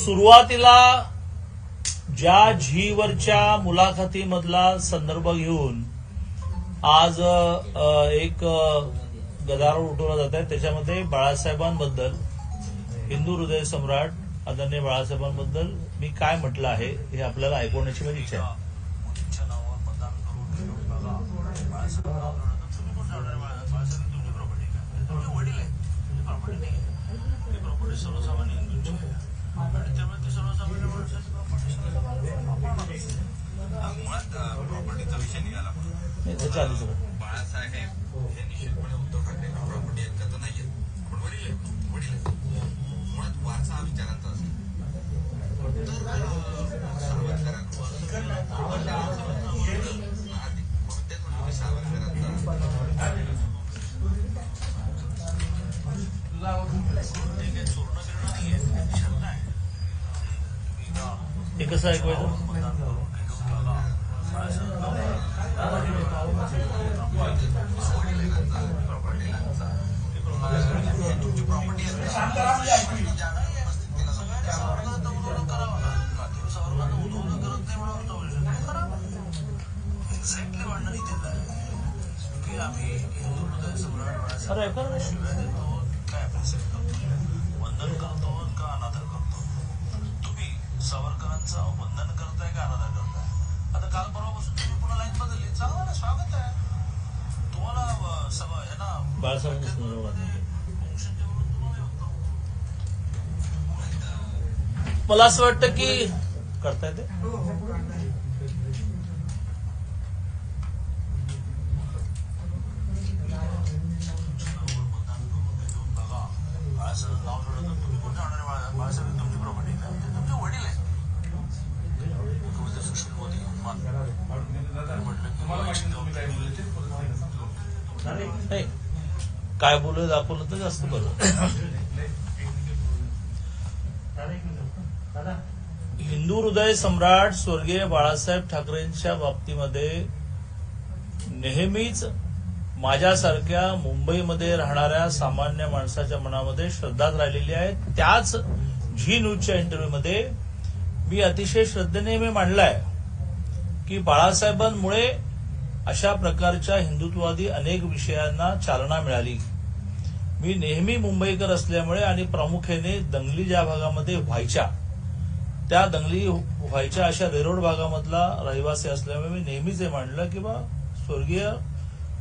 सुरुवातीला ज्या झीवरच्या मुलाखतीमधला संदर्भ घेऊन आज एक गदारोळ उठवला जात आहे. त्याच्यामध्ये बाळासाहेबांबद्दल हिंदू हृदय सम्राट आदरणीय बाळासाहेबांबद्दल मी काय म्हटलं आहे हे आपल्याला ऐकवण्याची माझी इच्छा आहे. बाळासाहेब. प्रॉपर्टीचा विषय निघाला बाळासाहेब हे निश्चितपणे उद्धव ठाकरे प्रॉपर्टी आहेत त्याचं पण वडील आहे. वडील आहे मुळात वारसा हा विचारांचा असतो तर सम्राट बाळासाहेब अरे करतो? वंदन करतो का अनादर करतो तुम्ही सावरकरांचं वंदन करताय का अनादर करताय आता काल परवापासून तुम्ही पुन्हा लाईन बदलली चांगलं ना स्वागत आहे तुम्हाला अं, सभा हे ना बाळासाहेबांच्या संदर्भात फंक्शनच्या वरून तुम्हाला येतो. मला असं वाटतं की करता येते मतदान करून घेऊन बघा बाळासाहेब नाव सोडलं तर तुम्ही कोण जाणार आहे बाळा- बाळासाहेब तुमची प्रॉपर्टी काय ते तुमचे वडील आहे मुख्यमंत्री सुशील मोदी मान- म्हटलं की वयाची जबाबदारी नाही काय बोलू दाखवलं तर जास्त बरं. हिंदू हृदय सम्राट स्वर्गीय बाळासाहेब ठाकरेंच्या बाबतीमध्ये नेहमीच माझ्यासारख्या मुंबईमध्ये राहणाऱ्या सामान्य माणसाच्या मनामध्ये श्रद्धाच राहिलेली आहे त्याच झी न्यूजच्या इंटरव्ह्यूमध्ये मी अतिशय श्रद्धेने मी मांडलाय की बाळासाहेबांमुळे अशा प्रकारच्या हिंदुत्ववादी अनेक विषयांना चालना मिळाली. मी नेहमी मुंबईकर असल्यामुळे आणि प्रामुख्याने दंगली ज्या भागामध्ये व्हायच्या त्या दंगली व्हायच्या अशा वेरोड भागामधला रहिवासी असल्यामुळे मी नेहमीच हे मांडलं की बा स्वर्गीय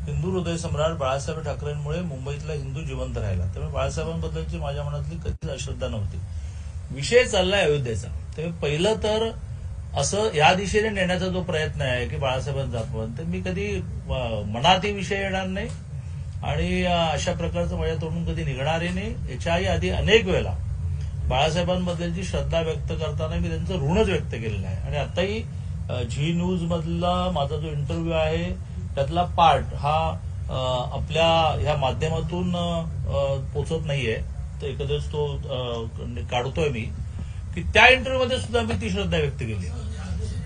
हिंदू हृदय सम्राट बाळासाहेब ठाकरेंमुळे मुंबईतला हिंदू जिवंत राहिला. त्यामुळे बाळासाहेबांबद्दलची माझ्या मनातली कधीच अश्रद्धा नव्हती. विषय चाललाय अयोध्येचा. त्यामुळे पहिलं तर असं या दिशेने नेण्याचा जो प्रयत्न आहे की बाळासाहेबांचा आपण तर मी कधी मनातही विषय येणार नाही. आणि अशा प्रकारचं माझ्या तोंडून कधी निघणारही नाही. याच्याही आधी अनेक वेळेला बाळासाहेबांबद्दलची श्रद्धा व्यक्त करताना मी त्यांचं ऋणच व्यक्त केलेलं आहे. आणि आताही झी न्यूज मधला माझा जो इंटरव्ह्यू आहे त्यातला पार्ट हा आपल्या ह्या माध्यमातून पोचत नाहीये. तर एकंदरीत तो म्हणजे काढतोय मी. की त्या इंटरव्ह्यूमध्ये सुद्धा मी ती श्रद्धा व्यक्त केली.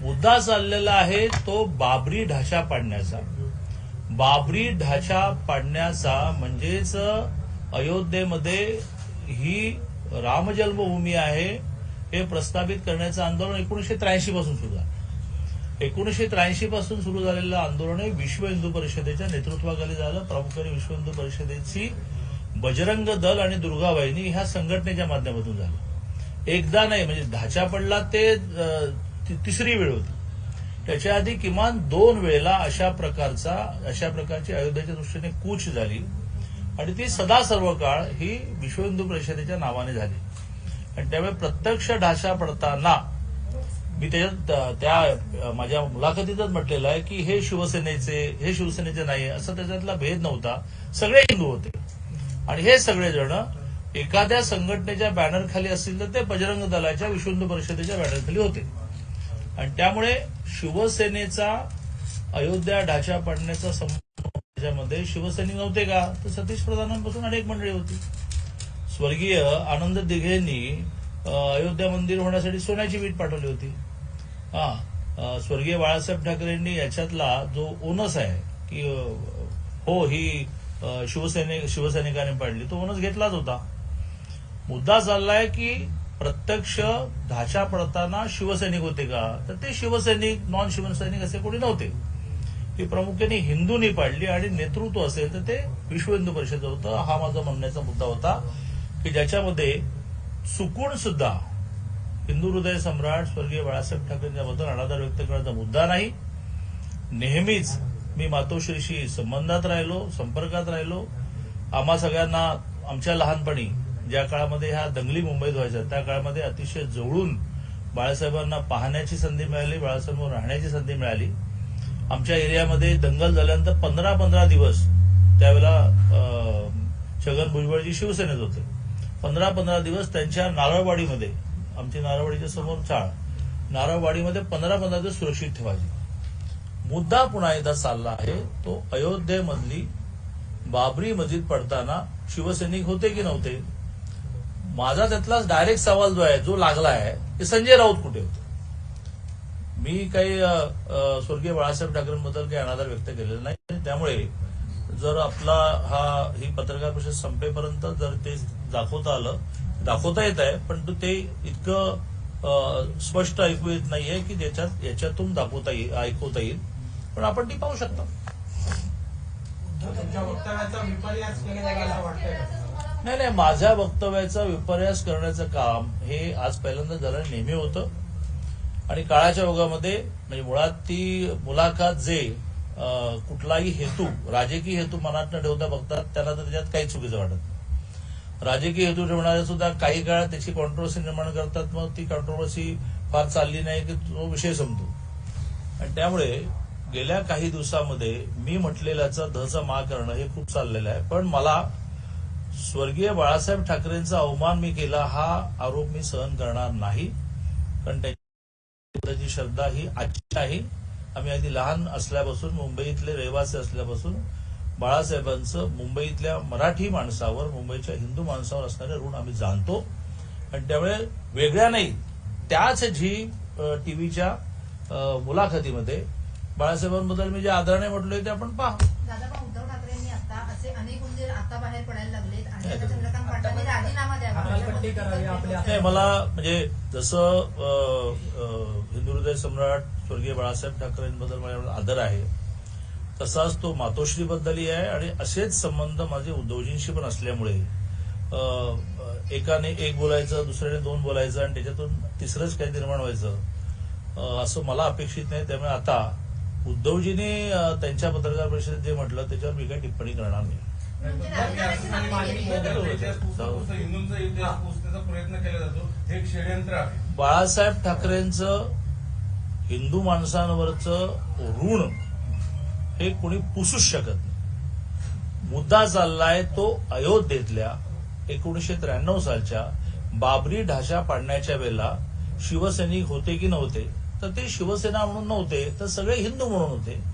मुद्दा चाललेला आहे तो बाबरी ढाशा पाडण्याचा. बाबरी ढाशा पाडण्याचा म्हणजेच अयोध्येमध्ये ही राम जन्मभूमी आहे हे प्रस्थापित करण्याचं आंदोलन एकोणीशे त्र्याऐंशी पासून सुरू झालं. एकोणीशे त्र्याऐंशी पासून सुरू झालेलं आंदोलन हे विश्व हिंदू परिषदेच्या नेतृत्वाखाली झालं. प्रामुख्याने विश्व हिंदू परिषदेची बजरंग दल आणि दुर्गाबाईनी ह्या संघटनेच्या माध्यमातून झालं. एकदा नाही म्हणजे धाचा पडला ते तिसरी वेळ होती. त्याच्या आधी किमान दोन वेळेला अशा प्रकारचा अशा प्रकारची अयोध्येच्या दृष्टीने कूच झाली. आणि ती सदा सर्व काळ ही विश्व हिंदू परिषदेच्या नावाने झाली. आणि त्यामुळे प्रत्यक्ष ढाशा पडताना मी त्याच्यात त्या माझ्या मुलाखतीतच म्हटलेलं आहे की हे शिवसेनेचे हे शिवसेनेचे नाही असं त्याच्यातला भेद नव्हता. सगळे हिंदू होते. आणि हे सगळेजण एखाद्या संघटनेच्या बॅनर खाली असतील तर ते बजरंग दलाच्या विश्व हिंदू परिषदेच्या बॅनर खाली होते. आणि त्यामुळे शिवसेनेचा अयोध्या ढाचा पाडण्याचा संबंध त्याच्यामध्ये शिवसैनिक नव्हते का? तर सतीश प्रधानांपासून अनेक मंडळी होती. स्वर्गीय आनंद दिघेंनी अयोध्या मंदिर होण्यासाठी सोन्याची वीट पाठवली होती. हा स्वर्गीय बाळासाहेब ठाकरेंनी याच्यातला जो ओनस आहे की हो ही शिवसैनिक शिवसेने पाडली तो ओनस घेतलाच होता. मुद्दा चाललाय की प्रत्यक्ष ढाचा पडताना शिवसैनिक होते का? तर ते शिवसैनिक नॉन शिवसैनिक असे कोणी नव्हते. ही प्रामुख्याने हिंदूंनी पाडली आणि नेतृत्व असेल तर ते विश्व हिंदू परिषद होतं. हा माझा म्हणण्याचा मुद्दा होता की ज्याच्यामध्ये चुकून सुद्धा हिंदू हृदय सम्राट स्वर्गीय बाळासाहेब ठाकरेंच्याबद्दल अनादर व्यक्त करण्याचा मुद्दा नाही. नेहमीच मी मातोश्रीशी संबंधात राहिलो संपर्कात राहिलो. आम्हा सगळ्यांना आमच्या लहानपणी ज्या काळामध्ये ह्या दंगली मुंबईत व्हायच्या त्या काळामध्ये अतिशय जवळून बाळासाहेबांना पाहण्याची संधी मिळाली बाळासाहेबांवर राहण्याची संधी मिळाली. आमच्या एरियामध्ये दंगल झाल्यानंतर पंधरा पंधरा दिवस त्यावेळेला छगन भुजबळजी शिवसेनेत होते. पंधरा पंधरा दिवस त्यांच्या नारळवाडीमध्ये आमची नारळवाडीच्या समोर चाळ नारळवाडीमध्ये पंधरा पंधरा दिवस सुरक्षित ठेवायची. मुद्दा पुन्हा एकदा चालला आहे तो अयोध्येमधली बाबरी मस्जिद पडताना शिवसैनिक होते की नव्हते? माझा त्यातलाच डायरेक्ट सवाल जो आहे जो लागला आहे की संजय राऊत कुठे होते? मी काही स्वर्गीय बाळासाहेब ठाकरेंबद्दल काही अनादर व्यक्त केलेला नाही. त्यामुळे जर आपला हा ही पत्रकार परिषद संपेपर्यंत जर ते दाखवता आलं दाखवता येत आहे पण तो ते इतकं स्पष्ट ऐकू येत नाहीये की ज्याच्यात याच्यातून दाखवता येईल ऐकवता येईल. पण आपण ती पाहू शकता? नाही नाही माझ्या वक्तव्याचा विपर्यास करण्याचं काम हे आज पहिल्यांदा झालं नेहमी होतं. आणि काळाच्या ओघामध्ये म्हणजे मुळात ती मुलाखत जे कुठलाही हेतू राजकीय हेतू मनात न ठेवता बघतात त्याला तर त्याच्यात काही चुकीचं वाटत नाही. राजकीय हेतू ठेवणारे सुद्धा काही काळ त्याची कॉन्ट्रोवर्सी निर्माण करतात मग ती कॉन्ट्रोवर्सी फार चालली नाही की तो विषय संपतो. आणि त्यामुळे गेल्या काही दिवसामध्ये मी म्हटलेल्याचा धचा मा करणं हे खूप चाललेलं आहे. पण मला स्वर्गीय बाळासाहेब ठाकरेंचा अवमान मी केला हा आरोप मी सहन करणार नाही. कारण त्याची श्रद्धा ही आजची आहे. आम्ही अगदी लहान असल्यापासून मुंबईतले रहिवासी असल्यापासून बाळासाहेबांचं मुंबईतल्या मराठी माणसावर मुंबईच्या हिंदू माणसावर असणारे ऋण आम्ही जाणतो. आणि त्यामुळे वेगळ्या नाही त्याच झी टीव्हीच्या मुलाखतीमध्ये बाळासाहेबांबद्दल मी जे आदराने म्हटलोय ते आपण पहा. दादा उद्धव ठाकरेंनी आता असे अनेक उंदीर आता बाहेर पडायला लागलेत आणि राजीनामा हकालपट्टी करावी आपल्या नाही मला म्हणजे जसं हिंदू हृदय सम्राट स्वर्गीय बाळासाहेब ठाकरेंबद्दल माझ्या आदर आहे तसाच तो मातोश्रीबद्दलही आहे आणि असेच संबंध माझे उद्धवजींशी पण असल्यामुळे एकाने एक बोलायचं दुसऱ्याने दोन बोलायचं आणि त्याच्यातून तिसरंच काही निर्माण व्हायचं असं मला अपेक्षित नाही. त्यामुळे आता उद्धवजीने त्यांच्या पत्रकार परिषदेत जे म्हटलं त्याच्यावर मी काही टिप्पणी करणार नाही. प्रयत्न केला जातो हे षडयंत्र आहे बाळासाहेब ठाकरेंचं हिंदू माणसांवरचं ऋण हे कोणी पुसूच शकत नाही. मुद्दा चाललाय तो अयोध्येतल्या एकोणीशे त्र्याण्णव सालच्या बाबरी ढाशा पाडण्याच्या वेळेला शिवसैनिक होते की नव्हते? तर ते शिवसेना म्हणून नव्हते तर सगळे हिंदू म्हणून होते.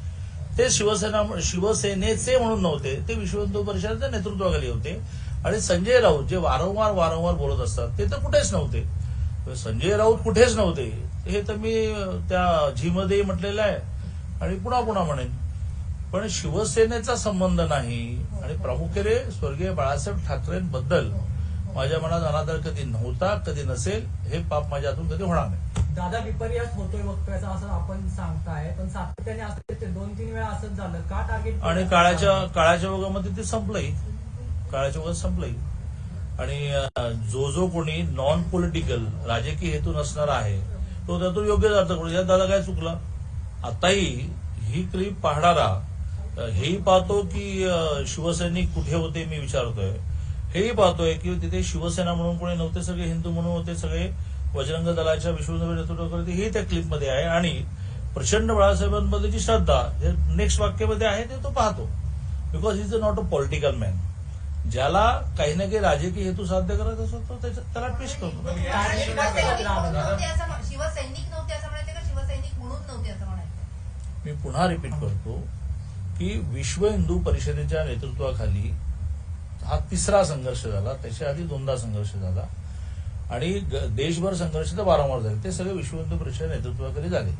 ते शिवसेना शिवसेनेचे म्हणून नव्हते. ते विश्व हिंदू परिषदेच्या नेतृत्वाखाली होते. आणि संजय राऊत जे वारंवार वारंवार बोलत असतात ते तर कुठेच नव्हते. संजय राऊत कुठेच नव्हते. हे तर मी त्या झीमध्ये म्हटलेलं आहे. आणि पुन्हा पुन्हा म्हणेन. पण शिवसेनेचा संबंध नाही. आणि प्रामुख्याने स्वर्गीय बाळासाहेब ठाकरेंबद्दल माझ्या मनात अनादर कधी नव्हता कधी नसेल हे पाप माझ्या हातून कधी होणार नाही. दादा विपर्यास होतोय वक्तव्याचा असं आपण सांगताय. पण सातत्याने असं ते दोन तीन वेळा असंच झालं. का टार्गेट आणि काळाच्या काळाच्या ओघामध्ये ते संपलंही काळाच्या ओघात संपलंही आणि जो जो कोणी नॉन पॉलिटिकल राजकीय हेतू नसणार आहे तो त्यातून योग्य करू यात दादा काय चुकला? आताही ही क्लिप पाहणारा हेही पाहतो की शिवसैनिक कुठे होते मी विचारतोय. हेही पाहतोय की तिथे शिवसेना म्हणून कोणी नव्हते सगळे हिंदू म्हणून होते सगळे बजरंग दलाच्या विश्वहिंदू नेतृत्वाखाली हे त्या क्लिपमध्ये आहे. आणि प्रचंड बाळासाहेबांबद्दलची श्रद्धा हे नेक्स्ट वाक्यामध्ये आहे ते तो पाहतो. Because is a not a political man ज्याला काही ना काही राजकीय हेतू साध्य करायचा असतो तो त्याच्या- त्याला ट्विस्ट करतो. मी पुन्हा रिपीट करतो की विश्व हिंदू परिषदेच्या नेतृत्वाखाली हा तिसरा संघर्ष झाला. त्याच्या आधी दोनदा संघर्ष झाला. आणि ग- देशभर संघर्ष तर वारंवार झाले. ते सगळे विश्व हिंदू परिषद नेतृत्वाखाली झाले.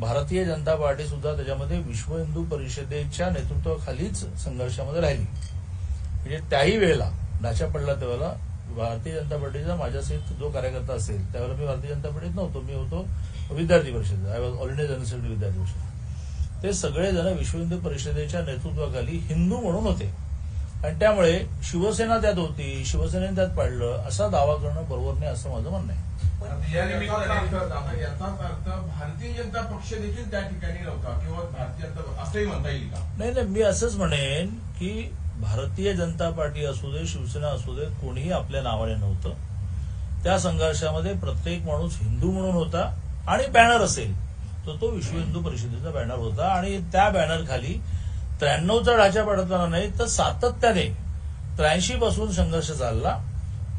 भारतीय जनता पार्टी सुद्धा त्याच्यामध्ये विश्व हिंदू परिषदेच्या नेतृत्वाखालीच संघर्षामध्ये राहिली. म्हणजे त्याही वेळेला ढाचा पडला त्यावेळेला भारतीय जनता पार्टीचा माझ्यासहित जो कार्यकर्ता असेल त्यावेळेला मी भारतीय जनता पार्टीत नव्हतो. मी होतो Vidyarthi Parishad. I was all India general Vidyarthi Parishad. ते सगळेजण विश्व हिंदू परिषदेच्या नेतृत्वाखाली हिंदू म्हणून होते. आणि त्यामुळे शिवसेना त्यात होती शिवसेनेने त्यात पाडलं असा दावा करणं बरोबर नाही असं माझं म्हणणं आहे. याचाच अर्थ भारतीय जनता पक्ष देखील त्या ठिकाणी नव्हता किंवा भारतीय जनता असंही म्हणता येईल का? नाही नाही मी असंच म्हणेन की भारतीय जनता पार्टी असू दे शिवसेना असू दे कोणीही आपल्या नावाने नव्हतं. त्या संघर्षामध्ये प्रत्येक माणूस हिंदू म्हणून होता आणि बॅनर असेल तर तो विश्व हिंदू परिषदेचा बॅनर होता आणि त्या बॅनर खाली त्र्याण्णवचा राजा पडताना नाही तर सातत्याने त्र्याऐंशी पासून संघर्ष चालला.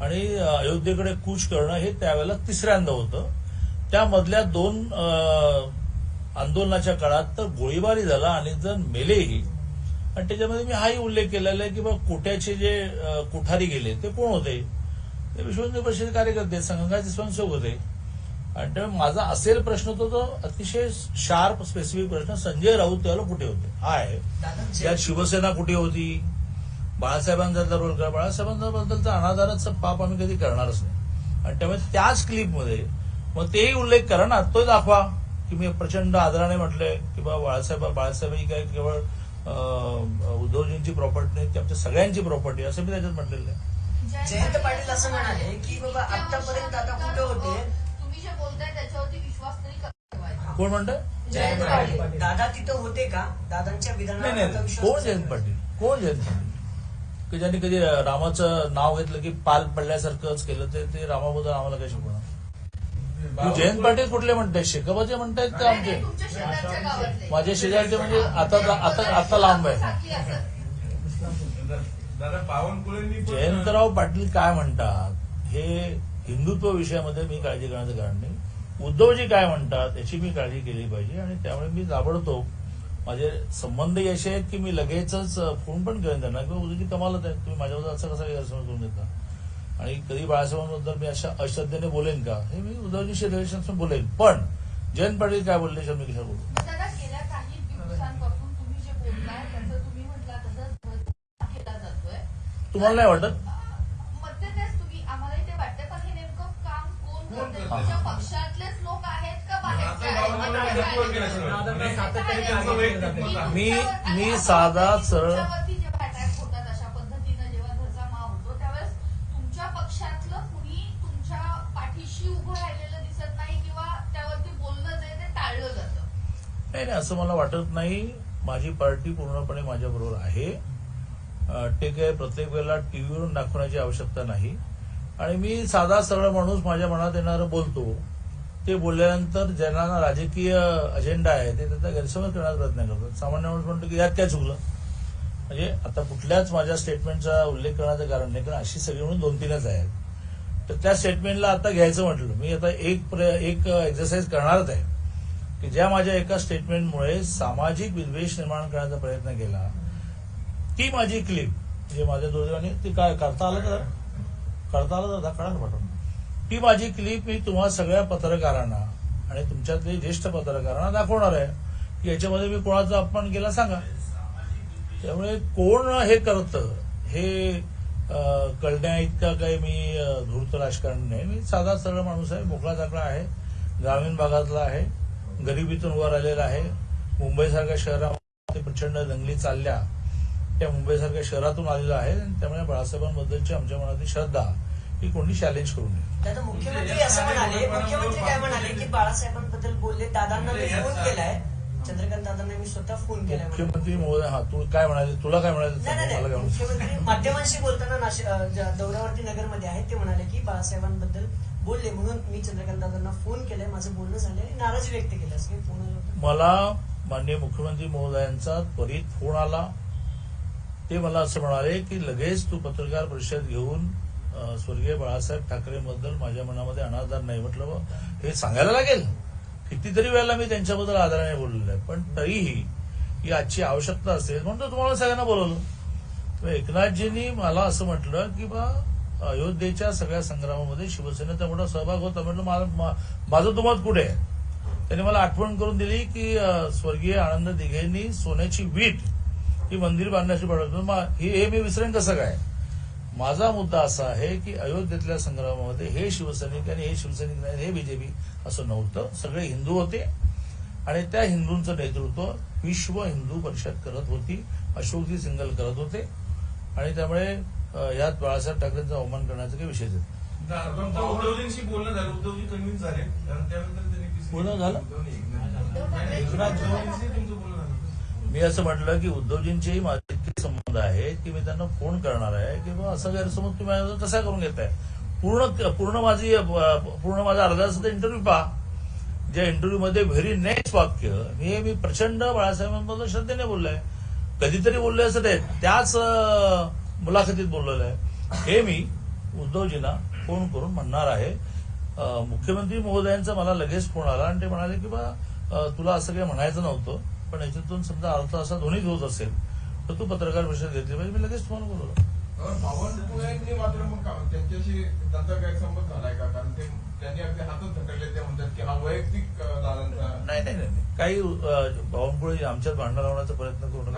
आणि अयोध्येकडे कूच करणं हे त्यावेळेला तिसऱ्यांदा होतं. त्यामधल्या दोन आंदोलनाच्या काळात तर गोळीबारी झाला अनेक जण मेलेही. आणि त्याच्यामध्ये मी हाही उल्लेख केलेला आहे की बा कोट्याचे जे कोठारी गेले ते कोण होते? ते विश्व परिषद कार्यकर्ते संघाचे स्वयंसेवक होते. आणि त्यामुळे माझा असेल प्रश्न तो तो अतिशय शार्प स्पेसिफिक प्रश्न. संजय राऊत त्यावेळेला कुठे होते? हा आहे त्यात शिवसेना कुठे होती? बाळासाहेबांचा रोल करा बाळासाहेबांबद्दलचा अनादराचं पाप आम्ही कधी करणारच नाही. आणि त्यामुळे त्याच क्लिपमध्ये मग तेही उल्लेख करा ना तो दाखवा. की मी प्रचंड आदराने म्हटलंय की बा बाळासाहेब बाळासाहेब ही काय केवळ उद्धवजींची प्रॉपर्टी नाही ती आमच्या सगळ्यांची प्रॉपर्टी असं मी त्याच्यात म्हटलेलं आहे. जयंत पाटील असं म्हणाले की बाबा आतापर्यंत आता कुठे होते तुम्ही जे बोलताय त्याच्यावरती विश्वास तरी ठेवायचा कोण म्हणतं? जयंत पाटील. दादा तिथं होते का? दादांच्या नाही नाही. कोण जयंत का? पाटील? कोण जयंत पाटील? की ज्यांनी कधी रामाचं नाव घेतलं की पाल पडल्यासारखंच केलं ते ते रामाबद्दल आम्हाला काय शिकवणार तू जयंत पाटील कुठले म्हणताय? शेकाबाचे म्हणतायत का आमचे? माझे शेजारचे म्हणजे आता आता आता लांब आहे. जयंतराव पाटील काय म्हणतात? हे हिंदुत्व विषयामध्ये मी काळजी करण्याचं कारण नाही. उद्धवजी काय म्हणतात याची मी काळजी केली पाहिजे आणि त्यामुळे मी ताबडतोब माझे संबंधही असे आहेत की मी लगेचच फोन पण करेन त्यांना. किंवा उद्धवजी कमालच आहे तुम्ही माझ्याबद्दल असं कसा गैरसमज करून देता? आणि कधी बाळासाहेबांबद्दल मी अशा अश्रद्धेने बोलेन का? हे मी उद्धवजीशी रिलेशन बोलेन. पण जयंत पाटील काय बोलले याच्यावर मी कशा बोलू दादा गेल्या काही पाठीशी उभं राहिलेलं दिसत नाही नाही नाही असं मला वाटत नाही. माझी पार्टी पूर्णपणे माझ्याबरोबर आहे. ते काय प्रत्येक वेळेला टीव्हीवरून दाखवण्याची आवश्यकता नाही. आणि मी साधा सरळ माणूस माझ्या मनात येणारं बोलतो. ते बोलल्यानंतर ज्यांना राजकीय अजेंडा आहे ते त्याचा गैरसमज करण्याचा प्रयत्न करतात. सामान्य माणूस म्हणतो की यात काय चुकलं? म्हणजे आता कुठल्याच माझ्या स्टेटमेंटचा उल्लेख करण्याचं कारण नाही कारण अशी सगळी म्हणून दोन तीनच आहेत. तर त्या स्टेटमेंटला आता घ्यायचं म्हटलं. मी आता एक प्र- एक एक्सरसाइज करणारच आहे. की ज्या माझ्या एका स्टेटमेंटमुळे सामाजिक विद्वेष निर्माण करण्याचा प्रयत्न केला ती माझी क्लिप म्हणजे माझ्या दुर्दैवाने ती काय करता आलं तर करता आलं तर कळा पाठवून ती माझी क्लिप मी तुम्हा सगळ्या पत्रकारांना आणि तुमच्यातले ज्येष्ठ पत्रकारांना दाखवणार आहे की याच्यामध्ये मी कोणाचा अपमान केला सांगा. त्यामुळे कोण हे करतं हे कळण्या इतका काही मी धूर्त राजकारण नाही. मी साधा सरळ माणूस आहे मोकळा चाकळा आहे ग्रामीण भागातला आहे गरिबीतून वर आलेला आहे. मुंबईसारख्या शहरामध्ये प्रचंड दंगली चालल्या त्या मुंबईसारख्या शहरातून आलेला आहे. आणि त्यामुळे बाळासाहेबांबद्दलची आमच्या मनातली श्रद्धा ही कोणी चॅलेंज करू नये. दादा मुख्यमंत्री असं म्हणाले मुख्यमंत्री काय म्हणाले की बाळासाहेबांबद्दल बोलले दादांना मी फोन केलाय. चंद्रकांत दादांना मी स्वतः फोन केलाय. मुख्यमंत्री महोदय हा तू काय म्हणाले तुला काय म्हणाले मुख्यमंत्री माध्यमांशी बोलताना दौऱ्यावरती नगरमध्ये आहेत ते म्हणाले की बाळासाहेबांबद्दल बोलले म्हणून मी चंद्रकांत दादांना फोन केलाय. माझं बोलणं झालं आणि नाराजी व्यक्त केली असं काही फोन. मला माननीय मुख्यमंत्री महोदयांचा त्वरित फोन आला. ते मला असं म्हणाले की लगेच तू पत्रकार परिषद घेऊन स्वर्गीय बाळासाहेब ठाकरेंबद्दल माझ्या मनामध्ये अनादर नाही. म्हटलं बा हे सांगायला लागेल? कितीतरी वेळेला मी त्यांच्याबद्दल आदराने बोललेलं आहे. पण तरीही ही आजची आवश्यकता असेल म्हणून तुम्हाला सगळ्यांना बोलवलं. एकनाथजींनी मला असं म्हटलं की बा अयोध्येच्या सगळ्या संग्रामामध्ये शिवसेनेचा मोठा सहभाग होता. म्हटलं मला- माझं तुम्हाला कुठे आहे? त्यांनी मला आठवण करून दिली की स्वर्गीय आनंद दिघेंनी सोन्याची वीट ही मंदिर बांधण्याची पडत हे हे मी विसरेन कसं काय? माझा मुद्दा असा आहे की अयोध्येतल्या संग्रामामध्ये हे शिवसैनिक आणि हे शिवसैनिक नाही हे बीजेपी असं नव्हतं. सगळे हिंदू होते. आणि त्या हिंदूंचं नेतृत्व विश्व हिंदू परिषद करत होती. अशोकजी सिंगल करत होते. आणि त्यामुळे यात बाळासाहेब ठाकरेंचा अवमान करण्याचा काही विषय उद्धवजींशी बोलणं झालं. उद्धवजी कन्व्हिन्स झाले. कारण त्यानंतर त्यांनी PC बोलणं झालं? नाही, उद्धवजींशी तुमचं बोलणं झालं मी असं म्हटलं की उद्धवजींचेही माझे इतके संबंध आहेत की मी त्यांना फोन करणार आहे की बाबा असं गैरसमज तुम्ही माझ्यावर कसा करून घेताय? पूर्ण पूर्ण माझी पूर्ण माझा अर्धा असं इंटरव्ह्यू पहा. ज्या इंटरव्ह्यूमध्ये व्हेरी नेक्स्ट वाक्य हे मी प्रचंड बाळासाहेबांबद्दल श्रद्धेने बोललोय. कधीतरी बोललोय असं ते त्याच मुलाखतीत बोललेलं आहे. हे मी उद्धवजींना फोन करून म्हणणार आहे. मुख्यमंत्री महोदयांचा मला लगेच फोन आला आणि ते म्हणाले की बा तुला असं काही म्हणायचं नव्हतं. पण याच्यातून समजा अर्थ असा दोन्हीच होत असेल तर तू पत्रकार परिषद घेतली पाहिजे. मी लगेच फोन बोलवलं बावनकुळेंनी मात्र मग त्यांच्याशी त्यांचा गैरसंबंध झालाय का? कारण ते त्यांनी अगदी हातच ते म्हणतात की हा वैयक्तिक दादांचा नाही नाही नाही. काही बावनकुळे आमच्यात भांडण लावण्याचा प्रयत्न करू नका.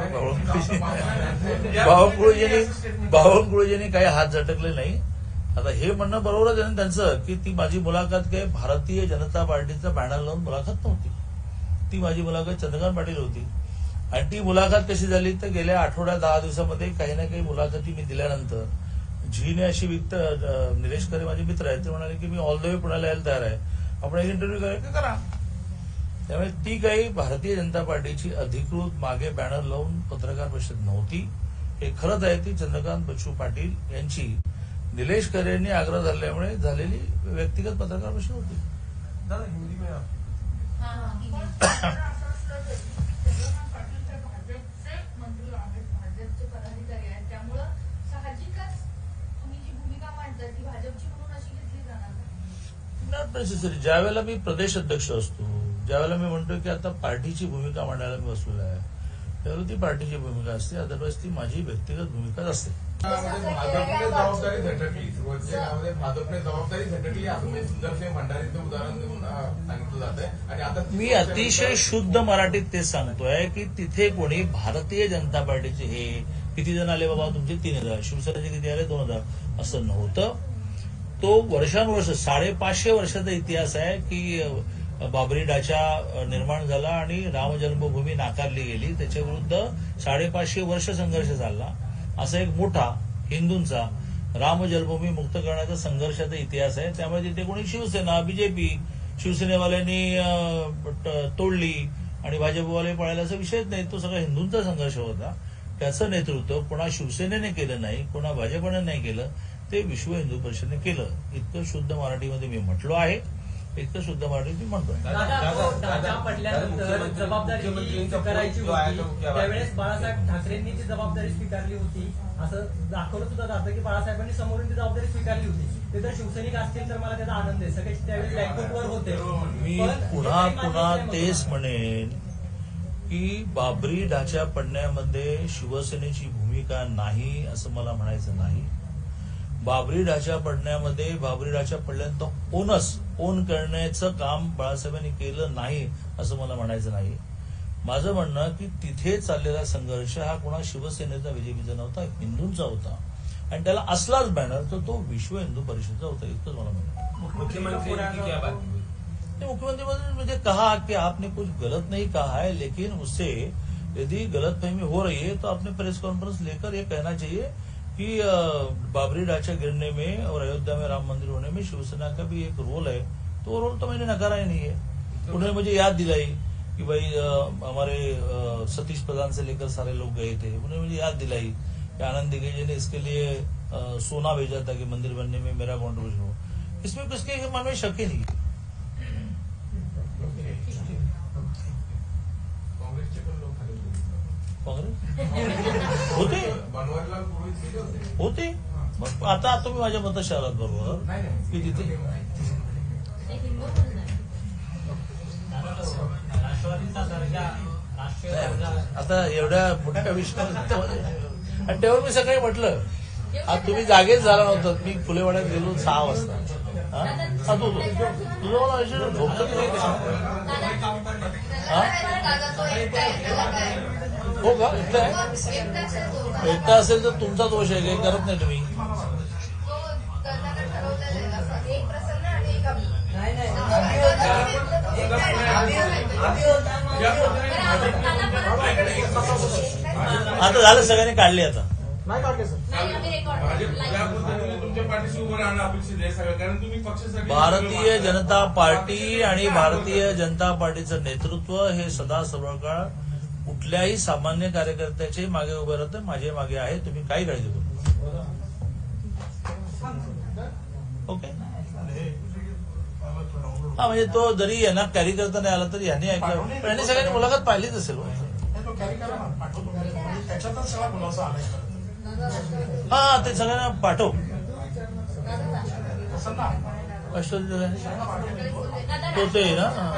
बावनकुळे बावनकुळेजींनी काही हात झटकले नाही. आता हे म्हणणं बरोबरच आहे. ना त्यांचं की ती माझी मुलाखत काही भारतीय जनता पार्टीचा बॅनर लावून मुलाखत नव्हती. ती माझी मुलाखत चंद्रकांत पाटील होती. आणि ती मुलाखत कशी झाली तर गेल्या आठवड्या दहा दिवसामध्ये काही ना काही मुलाखती मी दिल्यानंतर झीने अशी विकत निलेश खरे माझे मित्र आहेत. ते म्हणाले की मी ऑल द वे पुण्याला यायला तयार आहे. आपण एक इंटरव्ह्यू करायला का? करा. त्यामुळे ती काही भारतीय जनता पार्टीची अधिकृत मागे बॅनर लावून पत्रकार परिषद नव्हती. हे खरंच आहे ती चंद्रकांत बच्चू पाटील यांची. निलेश खरे यांनी आग्रह धरल्यामुळे झालेली व्यक्तिगत पत्रकार परिषद होती. दादा हिंदी ज्या वेळेला मी प्रदेश अध्यक्ष असतो ज्यावेळेला मी म्हणतो की आता पार्टीची भूमिका मांडायला मी बसलेला आहे त्यावेळेला ती पार्टीची भूमिका असते अदरवाईज ती माझी व्यक्तिगत भूमिकाच असते. भाजपने जबाबदारी झटकली. भाजपने जबाबदारी झटकली. असं सुंदरसिंह भंडारीचं उदाहरण देऊन सांगितलं जात आहे आणि आता मी अतिशय शुद्ध मराठीत तेच सांगतोय की तिथे कोणी भारतीय जनता पार्टीचे हे किती जण आले बाबा? तुमचे तीन हजार. शिवसेनेचे किती आले? दोन हजार. असं नव्हतं. तो वर्षानुवर्ष साडेपाचशे वर्षाचा इतिहास आहे की बाबरी डाचा निर्माण झाला आणि राम जन्मभूमी नाकारली गेली. त्याच्या विरुद्ध साडेपाचशे वर्ष संघर्ष चालला असा एक मोठा हिंदूंचा राम जन्मभूमी मुक्त करण्याचा संघर्षाचा इतिहास आहे. त्यामुळे तिथे कोणी शिवसेना बीजेपी शिवसेनेवाल्यांनी तोडली आणि भाजपवाले पळायला असा विषयच नाही. तो सगळा हिंदूंचा संघर्ष होता. त्याचं नेतृत्व कोणा शिवसेनेने केलं नाही कोणा भाजपने नाही केलं ते विश्व हिंदू परिषदेने केलं. इतकं शुद्ध मराठीमध्ये मी म्हटलो आहे. इतकं शुद्ध मराठीत मी म्हणतोय दादा तो डाटा पडल्यानंतर जबाबदारी स्वीकारायची होती. त्यावेळेस बाळासाहेब ठाकरेंनी ती जबाबदारी स्वीकारली होती असं दाखवलं सुद्धा जातं की बाळासाहेबांनी समोरून ती जबाबदारी स्वीकारली होती ते तर शिवसैनिक असतील तर मला त्याचा आनंद आहे. सगळे त्यावेळेस बँकवर होते. मी पण पुन्हा काही पुन्हा तेच. म्हणेन की बाबरी ढाच्या पडण्यामध्ये शिवसेनेची भूमिका नाही असं मला म्हणायचं नाही. बाबरी ढाच्या पडण्यामध्ये बाबरी ढाच्या पडल्यानंतर ओनस ओन करण्याचं काम बाळासाहेबांनी केलं नाही असं मला म्हणायचं नाही. माझं म्हणणं की तिथे चाललेला संघर्ष हा कोणा शिवसेनेचा बीजेपीचा नव्हता हिंदूंचा होता. आणि त्याला असलाच बॅनर तर तो विश्व हिंदू परिषदेचा होता इतकंच मला म्हणणं मुख्यमंत्री मुख्यमंत्री मुझे कहा कि आपने कुछ गलत नहीं कहा है लेकिन उससे यदि गलत फहमी हो रही है तो आपने प्रेस कॉन्फ्रेंस लेकर ये कहना चाहिए कि बाबरी ढांचा गिरने में और अयोध्या में राम मंदिर होने में शिवसेना का भी एक रोल है। तो वो रोल तो मैंने नकारा ही नहीं है। उन्होंने मुझे याद दिलाई कि भाई हमारे सतीश प्रधान से लेकर सारे लोग गए थे। उन्होंने मुझे याद दिलाई कि आनंद दिग्गज जी ने इसके लिए सोना भेजा था कि मंदिर बनने में मेरा कॉन्ट्रीब्यूशन हो। इसमें किसके मन में शक ही नहीं काँग्रेस होते. होते. होते मग आता तुम्ही माझ्या मत शहरात बरोबर की तिथे आता एवढ्या मोठ्या विषयात आणि तेव्हा मी सकाळी म्हटलं आज तुम्ही जागेच झाला नव्हतं. मी फुलेवाड्यात गेलो सहा वाजता. हा? तू- तुझं मला विषय झोपतं नाही? हो का? एकटा आहे. एकटा असेल तर तुमचा दोष आहे काही करत नाही तुम्ही. आता झालं सगळ्यांनी काढली आता. नाही काढले सर. भारतीय जनता पार्टी आणि भारतीय जनता पार्टीचं नेतृत्व हे सदा सर्व काळ कुठल्याही सामान्य कार्यकर्त्याचे मागे उभे राहतं माझे मागे आहे तुम्ही काही काळजी करू. ओके? हा म्हणजे तो जरी यांना कॅरी करता नाही आला तरी यांनी ऐकलं. पण यांनी सगळ्यांनी मुलाखत पाहिलीच असेल. हो. हा ते सगळ्यांना पाठव. तो ते ना हा.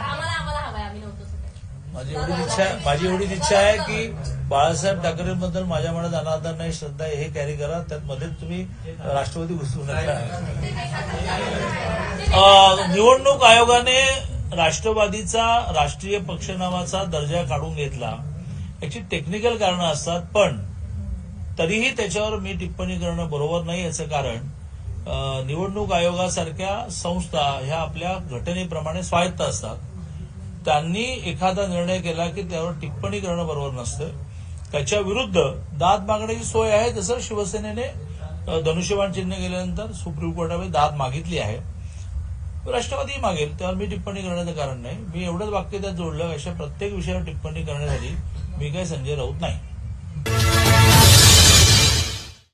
आम्हाला आम्हाला हवाय आम्ही नव्हतो सगळे माझी एवढीच इच्छा माझी एवढीच इच्छा आहे की बाळासाहेब ठाकरेंबद्दल माझ्या मनात अनादर नाही श्रद्धा आहे, हे कॅरी करा. त्यात मध्येच तुम्ही राष्ट्रवादी घुसवू नका. निवडणूक आयोगाने राष्ट्रवादीचा राष्ट्रीय पक्ष नावाचा दर्जा काढून घेतला. याची टेक्निकल कारणं असतात पण तरीही त्याच्यावर मी टिप्पणी करणं बरोबर नाही याचं कारण निवडणूक आयोगासारख्या संस्था ह्या आपल्या घटनेप्रमाणे स्वायत्त असतात. त्यांनी एखादा निर्णय केला की त्यावर टिप्पणी करणं बरोबर नसतं. त्याच्या विरुद्ध दाद मागण्याची सोय आहे तसं शिवसेनेने धनुष्यबाण चिन्ह गेल्यानंतर सुप्रीम कोर्टामध्ये दाद मागितली आहे. राष्ट्रवादी मागेल त्यावर मी टिप्पणी करण्याचं कारण नाही. मी एवढंच वाक्य त्यात जोडलं अशा प्रत्येक विषयावर टिप्पणी करण्यासाठी मी काही संजय राऊत नाही.